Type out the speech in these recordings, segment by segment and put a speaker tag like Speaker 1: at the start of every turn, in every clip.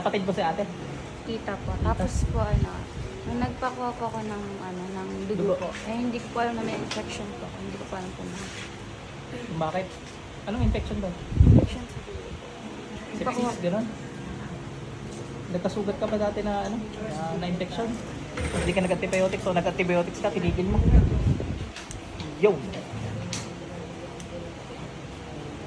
Speaker 1: Kapatid mo si ate.
Speaker 2: Tita po. Tapos po ano, nung nagpakuha po ako ng, ano, ng dugo,
Speaker 1: Dugo.
Speaker 2: po, eh hindi ko po alam na may infection po. Hindi ko po alam po na
Speaker 1: Bakit? Anong infection ba?
Speaker 2: infection sa dugo. Nagpakuha
Speaker 1: Sepsis, gano'n? Nagkasugat ka ba dati na ano? Na, na infection? Hindi ka nag-antibiotics o nag-antibiotics ka, tinigil mo. Yo!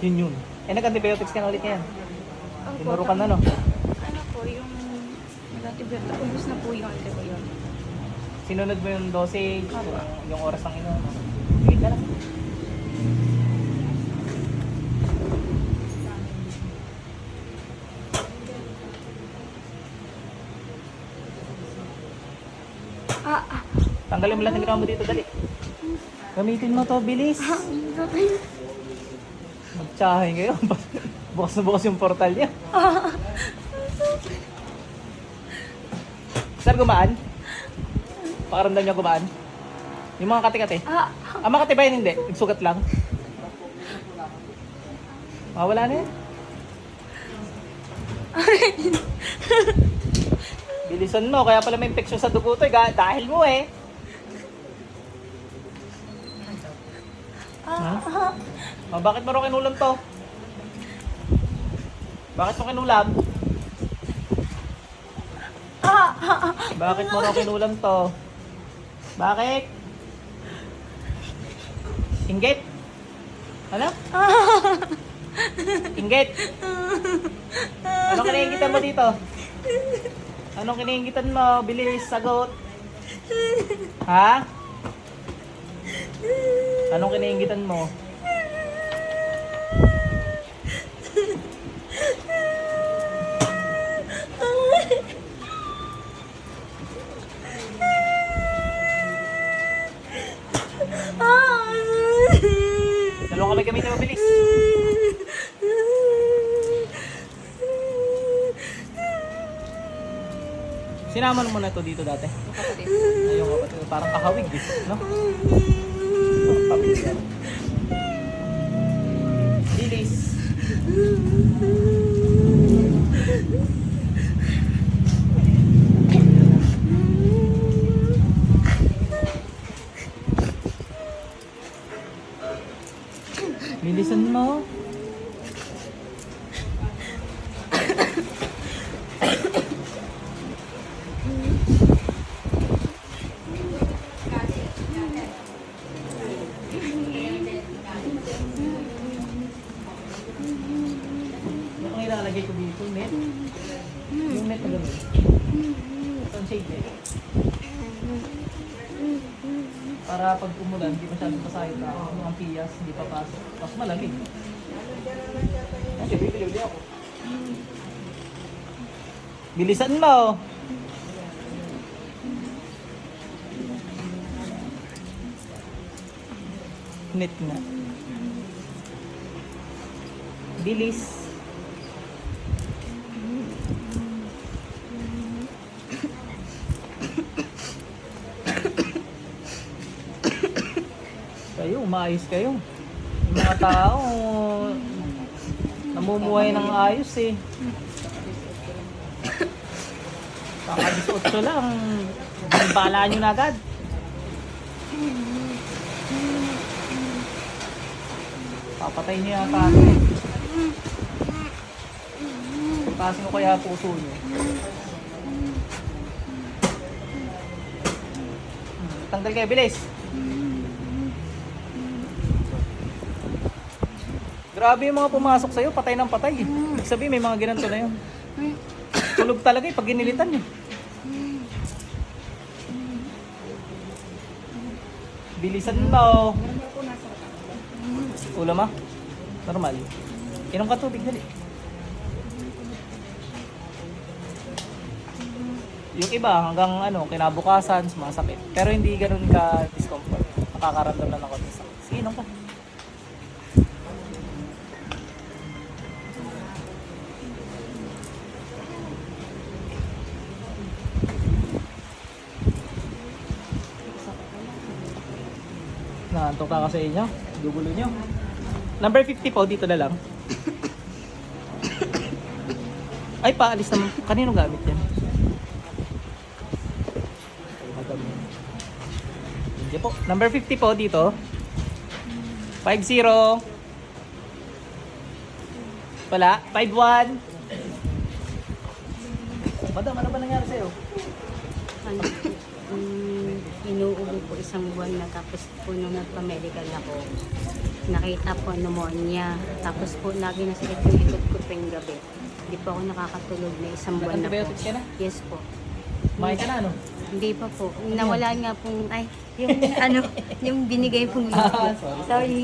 Speaker 1: Yun yun. Eh, nag-antibiotics ka na ulit yan.
Speaker 2: Opo,
Speaker 1: Tinuro ka na, no?
Speaker 2: Nag-antibiotic, ubus na po yung antibiotic.
Speaker 1: Sinunod mo yung dosage, yung, yung oras ng ino. Sige ka lang.
Speaker 2: Ah, ah,
Speaker 1: Tanggalin mo lang yung gramo dito, dali. Gamitin mo to, bilis.
Speaker 2: ah, okay.
Speaker 1: Magtsahin kayo. bukas na bukas yung portal niya.
Speaker 2: Ah,
Speaker 1: Sir, gumaan? Pakaramdam niya gumaan? Yung mga kati-kati?
Speaker 2: ah,
Speaker 1: Ah, makati ba yun? Hindi. Nagsugat lang. Ah, wala na yan. Bilisan mo, kaya pala may infection sa dugo to, eh, ga- dahil mo eh. Ha? Ah, bakit mo raw kinulam to? Bakit mo kinulam? Bakit mo raw kinulam to? Bakit? Inggit? Ano? Inggit? Anong kiniingitan mo dito? Anong kiniingitan mo? Bilis, sagot. Ha? Anong kiniingitan mo? Dalawa kami gamitin mo, bilis. Sinaman mo na to dito dati. Ayun kapatid, parang kahawig eh, no? Pabilis. Bilis. Shade net. Para pag umulan, hindi masyadong pasahit na yung ang piyas, hindi papasok. Tapos malamig. Kasi bibili ako. Bilisan mo! Net nga. Bilis. Kayo, umayos kayo. Yung mga tao, namumuhay ng ayos eh. Kaka 18 lang, bala nyo na agad. Papatay niyo yata ano eh. Pasin ko kaya puso niyo. Tanggal kayo, bilis. Grabe yung mga pumasok sa'yo, patay ng patay. eh. Ibig sabihin, may mga ginanto na yun. Tulog talaga eh, pag ginilitan niyo. Bilisan mo. Ulam ah? Normal. Inom ka tubig, dali. Yung iba hanggang ano, kinabukasan, sumasakit. Pero hindi ganun ka discomfort. Nakakaramdam lang ako ng sakit. Sige, inom ka. Naantok ka kasi inyo. Gugulo nyo. Number 50 po, dito na lang. Ay, paalis naman. Kanino gamit yan? Hindi po. Number 50 po dito. 50. Wala. 51. Madam, ano ba nangyari sa'yo?
Speaker 2: Ano, inuubo po isang buwan na tapos po nung nagpa-medical ako, nakita po pneumonia. Tapos po lagi nasakit yung likod ko tuwing gabi. Hindi po ako nakakatulog na isang buwan na po.
Speaker 1: Nag-antibiotics ka na?
Speaker 2: Yes po.
Speaker 1: Kumain ka na, ano?
Speaker 2: Hindi pa po. Nawala nga pong, ay, yung ano, yung binigay pong
Speaker 1: Ah, sorry.
Speaker 2: Sorry.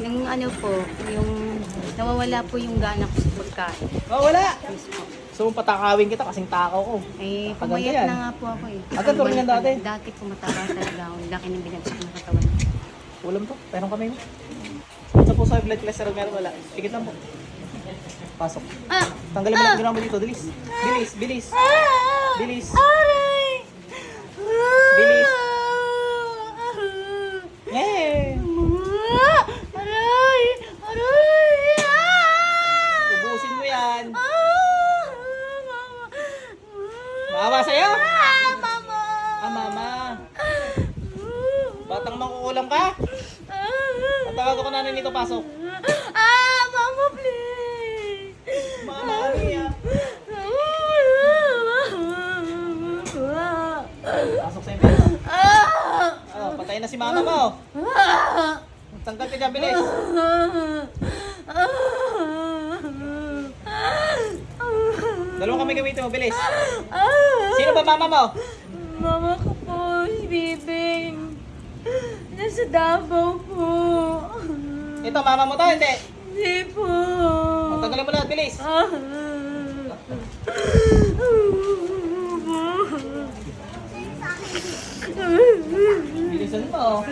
Speaker 2: Yung ano po, yung nawawala po yung gana ko sa pagkain.
Speaker 1: Oh, wala!
Speaker 2: Yes po.
Speaker 1: So, patakawin kita kasing takaw ko.
Speaker 2: Eh,
Speaker 1: Maganda
Speaker 2: pumayat
Speaker 1: yan.
Speaker 2: na nga po ako eh.
Speaker 1: Agad ko rin yan dati.
Speaker 2: Dati po mataba talaga ako. Laki ng binagsak ng katawan.
Speaker 1: Ulam to. Pero kami mo. Sa puso ay blood cholesterol meron wala. Tikit lang po. Pasok.
Speaker 2: Ah!
Speaker 1: Tanggalin mo lang ginawa mo dito. Bilis. Bilis. Bilis. Bilis. Bilis. Eh!
Speaker 2: Aray! Aray! Ah!
Speaker 1: Ubusin mo yan.
Speaker 2: Ah!
Speaker 1: Maawa sa'yo?
Speaker 2: Ah, mama!
Speaker 1: Ah, mama. Mangkukulam ka? Patawag ako nanay nito. Pasok.
Speaker 2: Ah, mama, please!
Speaker 1: Mama, yan? Pasok sa impyerno. Oh, patay na si mama mo. Tanggal ka dyan, bilis. Dalawang kami gamitin mo, bilis. Sino ba mama mo?
Speaker 2: Mama ko po, si Bibing. Nasa Davao po.
Speaker 1: Ito, mama mo to, hindi.
Speaker 2: Hindi po.
Speaker 1: Tanggalin mo lahat, bilis. Bilisan mo.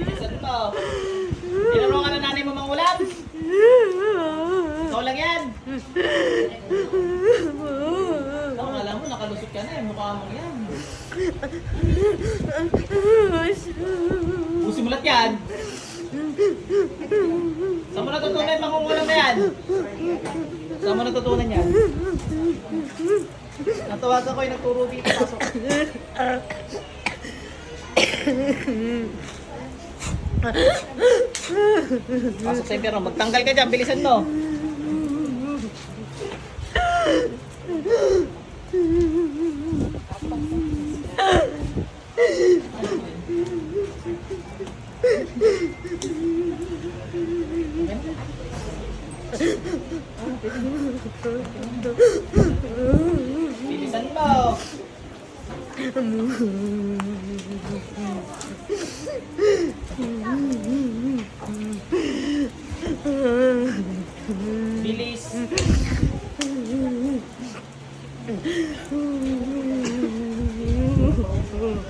Speaker 1: Bilisan mo. Tinanong ka na nanay mo mang ulam. Ikaw lang yan. Ikaw alam mo, nakalusot ka na eh. Mukha mo yan. Usimulat yan. Saan mo natutunan yung mangungulam na yan? Saan mo natutunan yan? Natawagan ko yung nagturo dito. Pasok. Pasok sa impyerno. Magtanggal ka dyan. Bilisan mo. Bilisan. Bilis.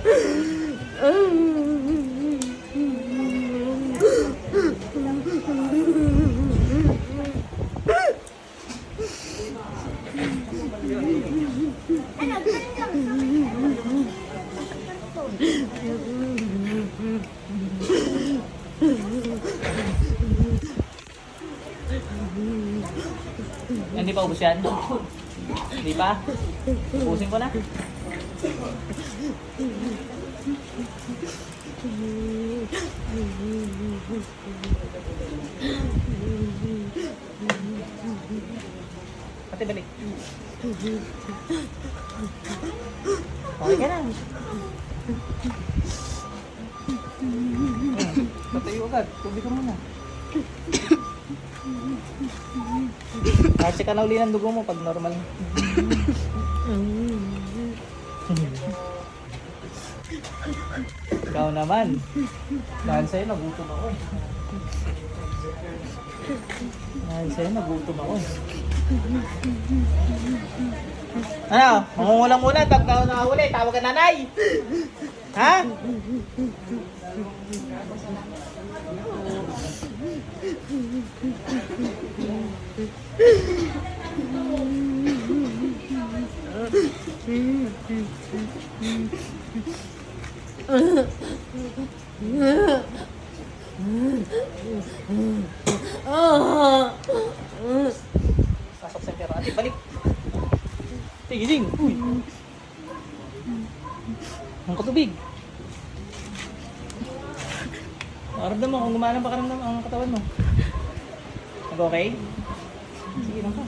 Speaker 1: Hindi pa ubus yan? Hindi pa? Ubusin ko na. Pati balik. Okay ka na. Patayo agad. Tubig ka muna. Kasi ka na uli ng dugo mo pag normal. Ikaw naman. Dahil sa'yo, nagutom ako. Dahil sa'yo, nagutom ako. Ano? Mangungulang muna. Pag na nakahuli, tawag ka nanay. Ha? Pasok sa pera. Ate, balik. Tigilin. Uy. Ang katubig. Maramdam mo kung gumana pa karamdam ang katawan mo. Nag-okay? Sige lang ka.